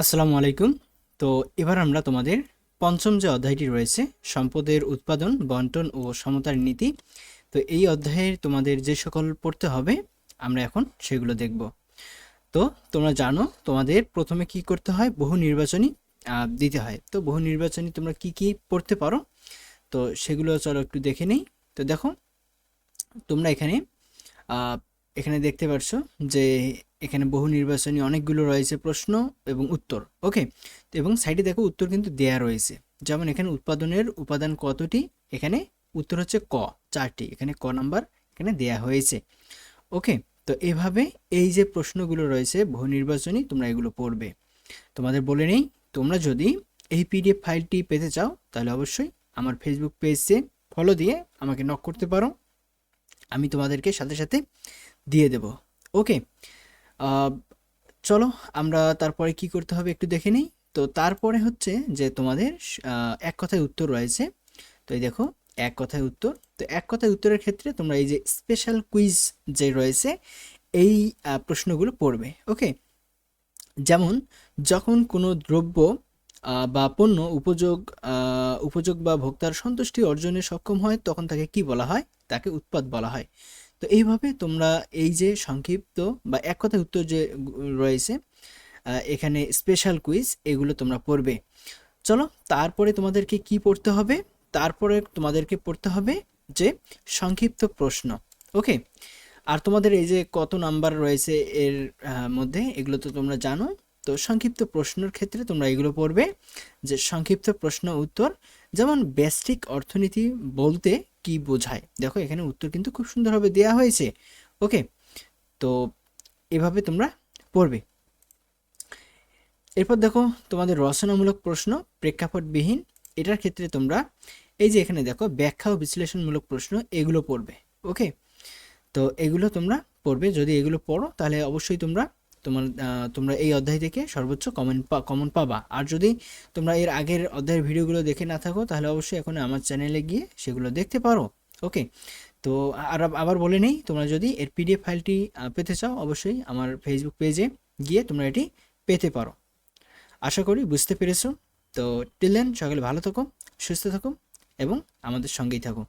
আসসালামু আলাইকুম। তো এবার আমরা তোমাদের পঞ্চম যে অধ্যায়টি রয়েছে, সম্পদের উৎপাদন, বন্টন ও সমতার নীতি, তো এই অধ্যায়ের তোমাদের যে সকল পড়তে হবে, আমরা এখন সেগুলো দেখব। তো তোমরা জানো, তোমাদের প্রথমে কি করতে হয়? বহু নির্বাচনী দিতে হয়। তো বহু নির্বাচনী তোমরা কি কি পড়তে পারো? তো সেগুলো চলো একটু দেখে নেই। তো দেখো, তোমরা এখানে এখানে দেখতে পারছ যে এখানে বহু নির্বাচনী অনেকগুলো রয়েছে প্রশ্ন এবং উত্তর ওকে এবং সাইডে দেখো উত্তর কিন্তু দেয়া রয়েছে। যেমন এখানে উৎপাদনের উপাদান কতটি? এখানে উত্তর হচ্ছে ক, চারটি। এখানে ক নাম্বার এখানে দেয়া হয়েছে ওকে তো এভাবে এই যে প্রশ্নগুলো রয়েছে, বহু নির্বাচনী, তোমরা এগুলো পড়বে। তোমাদের বলে নেই, তোমরা যদি এই পিডিএফ ফাইলটি পেতে চাও, তাহলে অবশ্যই আমার ফেসবুক পেজে ফলো দিয়ে আমাকে নক করতে পারো। আমি তোমাদেরকে সাথে সাথে দিয়ে দেব ওকে চলো, আমরা তারপরে কি করতে হবে একটু দেখে নিই। তো তারপরে হচ্ছে যে তোমাদের এক কথায় উত্তর রয়েছে। তো এই দেখো, এক কথায় উত্তর। তো এক কথায় উত্তরের ক্ষেত্রে তোমরা এই যে স্পেশাল কুইজ যে রয়েছে, এই প্রশ্নগুলো পড়বে ওকে যেমন, যখন কোনো দ্রব্য বা পণ্য উপযোগ উপযোগ বা ভোক্তার সন্তুষ্টি অর্জনে সক্ষম হয়, তখন তাকে কি বলা হয়? তাকে উৎপাদ বলা হয়। তো এইভাবে তোমরা এই যে সংক্ষিপ্ত বা এক কথায় উত্তর যে রয়েছে এখানে স্পেশাল কুইজ এগুলো তোমরা পড়বে। চলো তারপরে তোমাদেরকে কি পড়তে হবে? তারপরে তোমাদেরকে পড়তে হবে যে সংক্ষিপ্ত প্রশ্ন ওকে আর তোমাদের এই যে কত নাম্বার রয়েছে এর মধ্যে এগুলো তো তোমরা জানো। তো সংক্ষিপ্ত প্রশ্নের ক্ষেত্রে তোমরা এগুলো পড়বে। যে সংক্ষিপ্ত প্রশ্ন উত্তর, যেমন ব্যষ্টিক অর্থনীতি বলতে কি বোঝায়? দেখো এখানে উত্তর কিন্তু খুব সুন্দরভাবে দেওয়া হয়েছে। ওকে, তো এভাবে তোমরা পড়বে। এরপর দেখো তোমাদের রচনামূলক প্রশ্ন, প্রেক্ষাপটবিহীন। এটার ক্ষেত্রে তোমরা এই যে এখানে দেখো ব্যাখ্যা ও বিশ্লেষণমূলক প্রশ্ন, এগুলো পড়বে। ওকে, তো এগুলো তোমরা পড়বে। যদি এগুলো পড়ো তাহলে অবশ্যই তোমরা তোমার তোমরা এই অধ্যায় থেকে সর্বোচ্চ কমন কমন পাবা। আর যদি তোমরা এর আগের অধ্যায়ের ভিডিওগুলো দেখে না থাকো, তাহলে অবশ্যই এখন আমার চ্যানেলে গিয়ে সেগুলো দেখতে পারো। ওকে তো আর আবার বলে নেই, তোমরা যদি এর পিডিএফ ফাইলটি পেতে চাও, অবশ্যই আমার ফেসবুক পেজে গিয়ে তোমরা এটি পেতে পারো। আশা করি বুঝতে পেরেছ। তো টিলেন সকলে ভালো থাকো, সুস্থ থাকো এবং আমাদের সঙ্গেই থাকো।